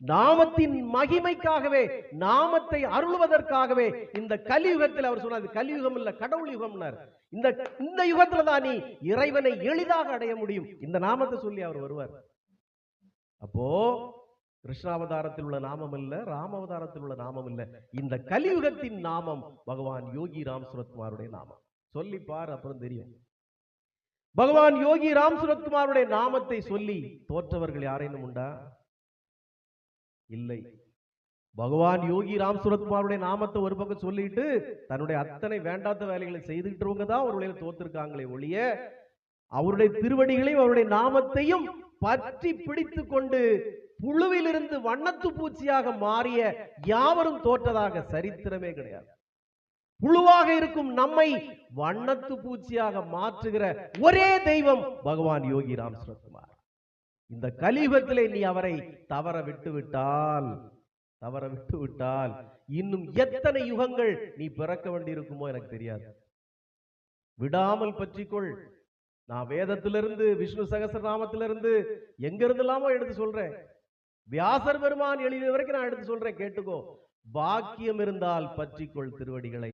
நாமத்தின் மகிமைக்காகவே நாமத்தை அருள்வதற்காகவே இந்த கலியுகத்தில் அவர் சொன்னார் கலியுகம் இல்ல கடவுள் யுகம்னார். இந்த இந்த யுகத்துல தான் நீ இறைவனை எளிதாக அடைய முடியும். இந்த நாமத்தை சொல்லி அவர் வருவார். அப்போ கிருஷ்ணாவதாரத்தில் உள்ள நாமம் இல்ல ராமாவதாரத்தில் உள்ள நாமம் இல்ல. இந்த கலியுகத்தின் நாமம் பகவான் யோகி ராம் சுரத்குமாருடைய நாமம். சொல்லி பார் அப்புறம் தெரியும். பகவான் யோகி ராம் சுரத்குமாருடைய நாமத்தை சொல்லி தோற்றவர்கள் யாரேனும் உண்டா? இல்லை. பகவான் யோகி ராம் சுரத்குமாருடைய நாமத்தை ஒரு பக்கம் சொல்லிட்டு தன்னுடைய அத்தனை வேண்டாத வேலைகளை செய்துகிட்டவங்க தான் ஒரு வழியில தோத்திருக்காங்களே ஒழிய அவருடைய திருவடிகளையும் அவருடைய நாமத்தையும் பற்றி பிடித்து கொண்டு புழுவிலிருந்து வண்ணத்து பூச்சியாக மாறிய யாவரும் தோற்றதாக சரித்திரமே கிடையாது. புழுவாக இருக்கும் நம்மை வண்ணத்து பூச்சியாக மாற்றுகிற ஒரே தெய்வம் பகவான் யோகி ராம் சுரத்குமார் இந்த கலிபத்திலே நீ அவரை தவற விட்டு விட்டால் தவற விட்டு விட்டால் இன்னும் எத்தனை யுகங்கள் நீ பிறக்க வேண்டியிருக்குமோ எனக்கு தெரியாது. விடாமல் பற்றிக்கொள். நான் வேதத்திலிருந்து விஷ்ணு சகசரநாமத்திலிருந்து எங்க இருந்தெல்லாமோ எடுத்து சொல்றேன். வியாசர் பெருமான் எழுதிய வரைக்கும் நான் எடுத்து சொல்றேன் கேட்டுக்கோ. பாக்கியம் இருந்தால் பற்றிக்கொள் திருவடிகளை.